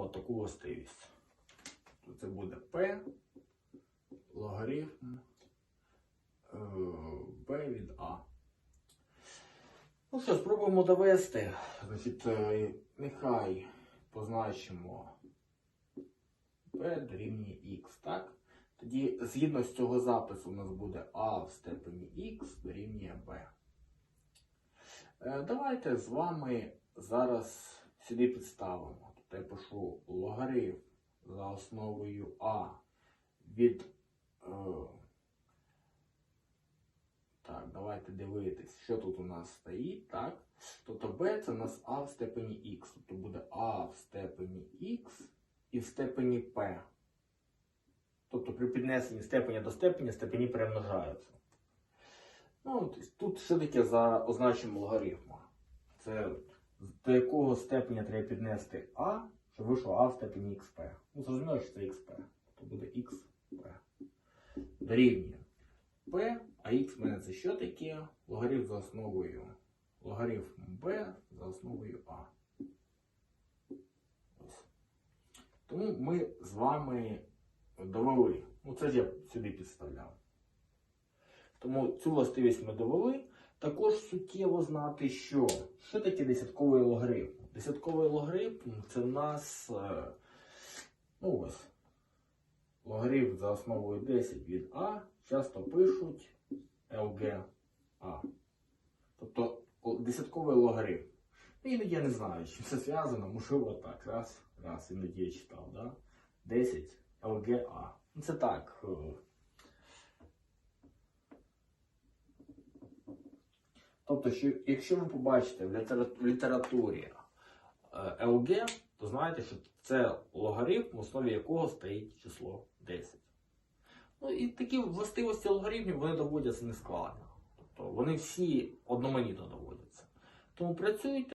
маємо таку властивість. Це буде P логарифм е, B від А. Ну що, спробуємо довести. Значить, е, нехай позначимо b дорівнює x, так? Тоді, згідно з цього запису, у нас буде а в степені x дорівнює b. Е, Давайте з вами зараз сюди підставимо. Тобто я пишу логарифм за основою а від. Е, так, давайте дивитись, що тут у нас стоїть, так? Тобто b це у нас а в степені x. Тобто буде а в степені x і в степені p. Тобто при піднесенні степеня до степеня степені перемножаються. Ну, тут що таке за означенням логарифма? Це до якого степеня треба піднести а, щоб вийшло а в степені xp. Ну, зрозуміло, що це xp. Тобто буде xp. Дорівнює p, а x в мене це що таке? Логарифм за основою. Логарифм b за основою а. Тому ми з вами довели. Ну, це ж я сюди підставляв. Тому цю властивість ми довели. Також суттєво знати, що. Що таке десятковий логарифм? Десятковий логарифм це в нас. е, Ну ось. Логарифм за основою 10 від А часто пишуть LGA. Тобто десятковий логарифм. Ну, Іноді я не знаю, чим це зв'язано, можливо так. Раз, раз, іноді я читав, да? 10 LGA. Ну це так. Тобто, що, якщо ви побачите в, літературі ЛГ, то знаєте, що це логарифм, в основі якого стоїть число 10. Ну і такі властивості логарифмів вони доводяться нескладно. Тобто вони всі одноманітно доводяться. Тому працюйте.